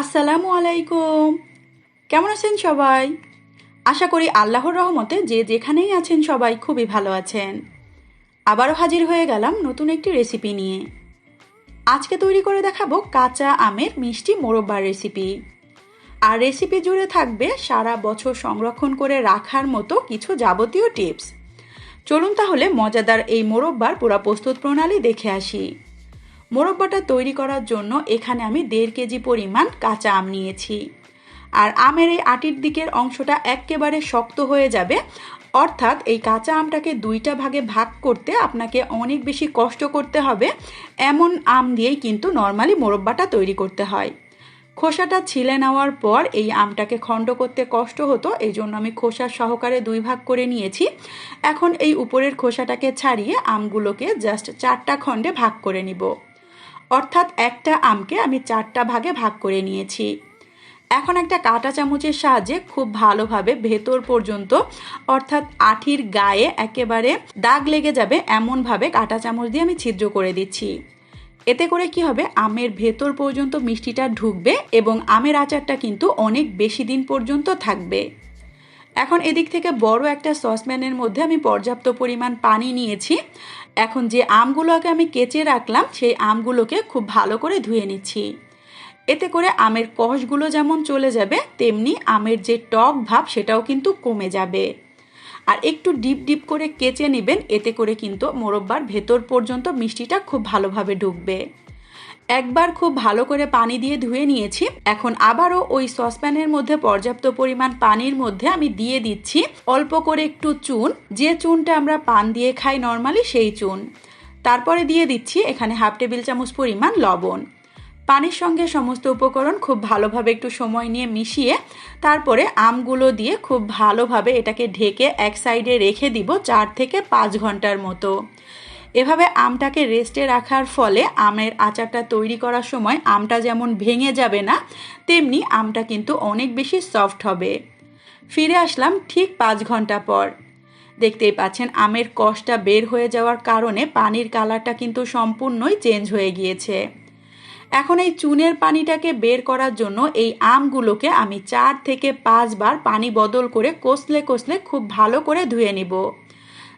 আসসালামু আলাইকুম। কেমন আছেন সবাই? আশা করি আল্লাহর রহমতে যে যেখানেই আছেন সবাই খুবই ভালো আছেন। আবারও হাজির হয়ে গেলাম নতুন একটি রেসিপি নিয়ে। আজকে তৈরি করে দেখাবো কাঁচা আমের মিষ্টি মোরব্বার রেসিপি। আর রেসিপি জুড়ে থাকবে সারা বছর সংরক্ষণ করে রাখার মতো কিছু যাবতীয় টিপস। চলুন তাহলে মজাদার এই মোরব্বার পুরা প্রস্তুত প্রণালী দেখে আসি। মোরব্বাটা তৈরি করার জন্য এখানে আমি দেড় কেজি পরিমাণ কাঁচা আম নিয়েছি। আর আমের এই আটির দিকের অংশটা একেবারে শক্ত হয়ে যাবে। অর্থাৎ এই কাঁচা আমটাকে দুইটা ভাগে ভাগ করতে আপনাকে অনেক বেশি কষ্ট করতে হবে। এমন আম দিয়েই কিন্তু নর্মালি মোরব্বাটা তৈরি করতে হয়। খোসাটা ছিলে নেওয়ার পর এই আমটাকে খণ্ড করতে কষ্ট হতো এই জন্য আমি খোসা সহকারে দুই ভাগ করে নিয়েছি। এখন এই উপরের খোসাটাকে ছাড়িয়ে আমগুলোকে জাস্ট চারটা খণ্ডে ভাগ করে নিব। অর্থাৎ একটা আমকে আমি চারটা ভাগে ভাগ করে নিয়েছি। এখন একটা কাঁটা চামচের সাহায্যে খুব ভালোভাবে ভেতর পর্যন্ত, অর্থাৎ আঠির গায়ে একেবারে দাগ লেগে যাবে এমনভাবে কাঁটা চামচ দিয়ে আমি ছিদ্র করে দিচ্ছি। এতে করে কি হবে? আমের ভেতর পর্যন্ত মিষ্টিটা ঢুকবে এবং আমের আচারটা কিন্তু অনেক বেশি দিন পর্যন্ত থাকবে। এখন এদিক থেকে বড় একটা সসপ্যানের মধ্যে আমি পর্যাপ্ত পরিমাণ পানি নিয়েছি। এখন যে আমগুলোকে আমি কেচে রাখলাম, সেই আমগুলোকে খুব ভালো করে ধুয়ে নিচ্ছি। এতে করে আমের কষগুলো যেমন চলে যাবে, তেমনি আমের যে টক ভাব সেটাও কিন্তু কমে যাবে। আর একটু ডিপ ডিপ করে কেচে নেবেন, এতে করে কিন্তু মোরব্বার ভেতর পর্যন্ত মিষ্টিটা খুব ভালোভাবে ঢুকবে। একবার খুব ভালো করে পানি দিয়ে ধুয়ে নিয়েছি। এখন আবারও ওই সসপ্যানের মধ্যে পর্যাপ্ত পরিমাণ পানির মধ্যে আমি দিয়ে দিচ্ছি। অল্প করে একটু চুন। যে চুনটা আমরা পান দিয়ে খাই নর্মালি সেই চুন। তারপরে দিয়ে দিচ্ছি এখানে হাফ টেবিল চামচ পরিমাণ লবণ। পানির সঙ্গে সমস্ত উপকরণ খুব ভালোভাবে একটু সময় নিয়ে মিশিয়ে তারপরে আমগুলো দিয়ে খুব ভালোভাবে এটাকে ঢেকে এক সাইডে রেখে দিব চার থেকে পাঁচ ঘণ্টার মতো। এভাবে আমটাকে রেস্টে রাখার ফলে আমের আচারটা তৈরি করার সময় আমটা যেমন ভেঙে যাবে না, তেমনি আমটা কিন্তু অনেক বেশি সফট হবে। ফিরে আসলাম ঠিক পাঁচ ঘণ্টা পর। দেখতেই পাচ্ছেন আমের কষটা বের হয়ে যাওয়ার কারণে পানির কালারটা কিন্তু সম্পূর্ণই চেঞ্জ হয়ে গিয়েছে। এখন এই চুনের পানিটাকে বের করার জন্য এই আমগুলোকে আমি চার থেকে পাঁচবার পানি বদল করে কষলে কষলে খুব ভালো করে ধুয়ে নিব।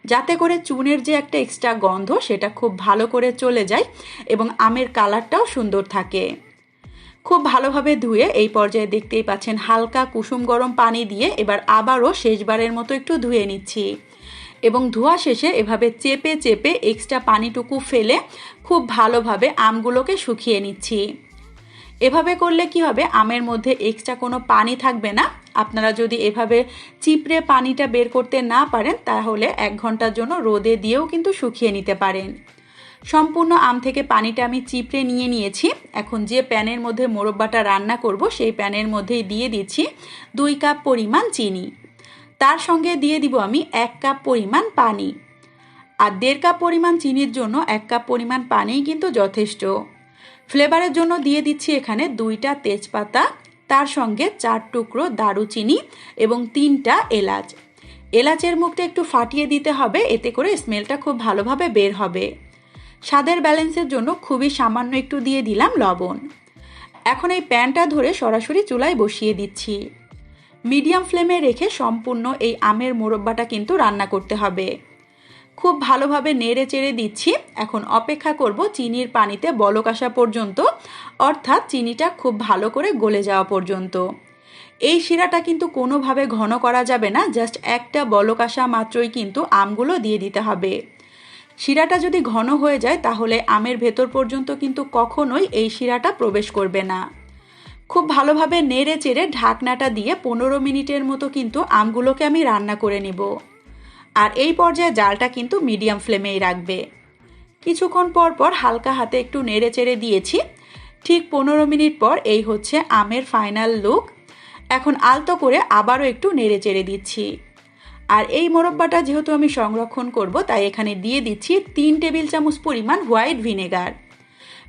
যাতে করে চুনের যে একটা এক্সট্রা গন্ধ সেটা খুব ভালো করে চলে যায় এবং আমের কালারটাও সুন্দর থাকে। খুব ভালোভাবে ধুয়ে এই পর্যায়ে দেখতেই পাচ্ছেন হালকা কুসুম গরম পানি দিয়ে এবার আবারও শেষবারের মতো একটু ধুয়ে নিচ্ছি। এবং ধোয়া শেষে এভাবে চেপে চেপে এক্সট্রা পানিটুকু ফেলে খুব ভালোভাবে আমগুলোকে শুকিয়ে নিচ্ছি। এভাবে করলে কি হবে? আমের মধ্যে এক্সট্রা কোনো পানি থাকবে না। আপনারা যদি এভাবে চিপড়ে পানিটা বের করতে না পারেন, তাহলে এক ঘণ্টার জন্য রোদে দিয়েও কিন্তু শুকিয়ে নিতে পারেন। সম্পূর্ণ আম থেকে পানিটা আমি চিপড়ে নিয়ে নিয়েছি। এখন যে প্যানের মধ্যে মোরব্বাটা রান্না করব, সেই প্যানের মধ্যেই দিয়ে দিচ্ছি দুই কাপ পরিমাণ চিনি। তার সঙ্গে দিয়ে দিব আমি এক কাপ পরিমাণ পানি। আর দেড় কাপ পরিমাণ চিনির জন্য এক কাপ পরিমাণ পানিই কিন্তু যথেষ্ট। ফ্লেভারের জন্য দিয়ে দিচ্ছি এখানে দুইটা তেজপাতা তার সঙ্গে চার টুকরো দারুচিনি এবং তিনটা এলাচ। এলাচের মুখটা একটু ফাটিয়ে দিতে হবে, এতে করে স্মেলটা খুব ভালোভাবে বের হবে। স্বাদের ব্যালেন্সের জন্য খুবই সামান্য একটু দিয়ে দিলাম লবণ। এখন এই প্যানটা ধরে সরাসরি চুলায় বসিয়ে দিচ্ছি। মিডিয়াম ফ্লেমে রেখে সম্পূর্ণ এই আমের মোরব্বাটা কিন্তু রান্না করতে হবে। খুব ভালোভাবে নেড়ে চেড়ে দিচ্ছি। এখন অপেক্ষা করব চিনির পানিতে বলক আসা পর্যন্ত, অর্থাৎ চিনিটা খুব ভালো করে গলে যাওয়া পর্যন্ত। এই শিরাটা কিন্তু কোনোভাবে ঘন করা যাবে না, জাস্ট একটা বলক আসা মাত্রই কিন্তু আমগুলো দিয়ে দিতে হবে। শিরাটা যদি ঘন হয়ে যায়, তাহলে আমের ভেতর পর্যন্ত কিন্তু কখনোই এই শিরাটা প্রবেশ করবে না। খুব ভালোভাবে নেড়ে চেড়ে ঢাকনাটা দিয়ে পনেরো মিনিটের মতো কিন্তু আমগুলোকে আমি রান্না করে নিব। আর এই পর্যায়ে জালটা কিন্তু মিডিয়াম ফ্লেমেই রাখবে। কিছুক্ষণ পর পর হালকা হাতে একটু নেড়ে চেড়ে দিয়েছি। ঠিক পনেরো মিনিট পর এই হচ্ছে আমের ফাইনাল লুক এখন আলতো করে আবারও একটু নেড়ে চেড়ে দিচ্ছি। আর এই মোরব্বাটা যেহেতু আমি সংরক্ষণ করব, তাই এখানে দিয়ে দিচ্ছি তিন টেবিল চামচ পরিমাণ হোয়াইট ভিনেগার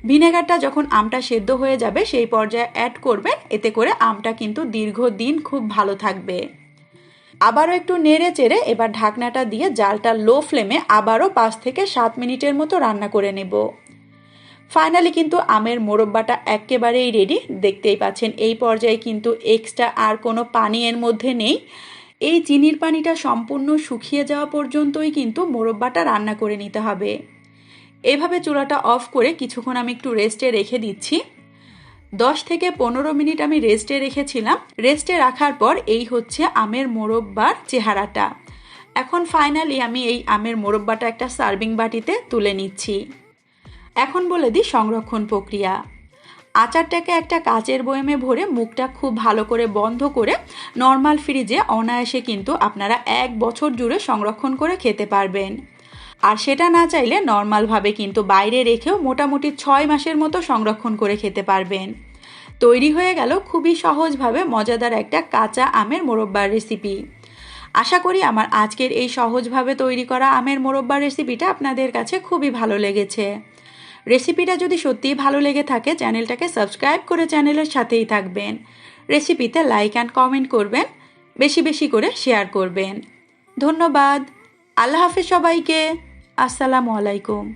ভিনেগারটা যখন আমটা সেদ্ধ হয়ে যাবে, সেই পর্যায়ে অ্যাড করবেন। এতে করে আমটা কিন্তু দীর্ঘদিন খুব ভালো থাকবে। আবারও একটু নেড়ে চেড়ে এবার ঢাকনাটা দিয়ে জালটা লো ফ্লেমে আবারও পাঁচ থেকে সাত মিনিটের মতো রান্না করে নেব। ফাইনালি কিন্তু আমের মোরব্বাটা একেবারেই রেডি। দেখতেই পাচ্ছেন, এই পর্যায়ে কিন্তু এক্সট্রা আর কোনো পানি এর মধ্যে নেই। এই চিনির পানিটা সম্পূর্ণ শুকিয়ে যাওয়া পর্যন্তই কিন্তু মোরব্বাটা রান্না করে নিতে হবে। এভাবে চুলাটা অফ করে কিছুক্ষণ আমি একটু রেস্টে রেখে দিচ্ছি। দশ থেকে পনেরো মিনিট আমি রেস্টে রেখেছিলাম। রেস্টে রাখার পর এই হচ্ছে আমের মোরব্বার চেহারাটা। এখন ফাইনালি আমি এই আমের মোরব্বাটা একটা সার্ভিং বাটিতে তুলে নিচ্ছি। এখন বলে দিই সংরক্ষণ প্রক্রিয়া। আচারটাকে একটা কাচের বয়মে ভরে মুখটা খুব ভালো করে বন্ধ করে নর্মাল ফ্রিজে অনায়াসে কিন্তু আপনারা এক বছর জুড়ে সংরক্ষণ করে খেতে পারবেন। আর সেটা না চাইলে নর্মালভাবে কিন্তু বাইরে রেখেও মোটামুটি ছয় মাসের মতো সংরক্ষণ করে খেতে পারবেন। তৈরি হয়ে গেল খুবই সহজভাবে মজাদার একটা কাঁচা আমের মোরব্বার রেসিপি। আশা করি আমার আজকের এই সহজভাবে তৈরি করা আমের মোরব্বার রেসিপিটা আপনাদের কাছে খুবই ভালো লেগেছে। রেসিপিটা যদি সত্যিই ভালো লেগে থাকে, চ্যানেলটাকে সাবস্ক্রাইব করে চ্যানেলের সাথেই থাকবেন। রেসিপিতে লাইক অ্যান্ড কমেন্ট করবেন, বেশি বেশি করে শেয়ার করবেন। ধন্যবাদ। আল্লাহ হাফেজ সবাইকে। আসসালামু আলাইকুম।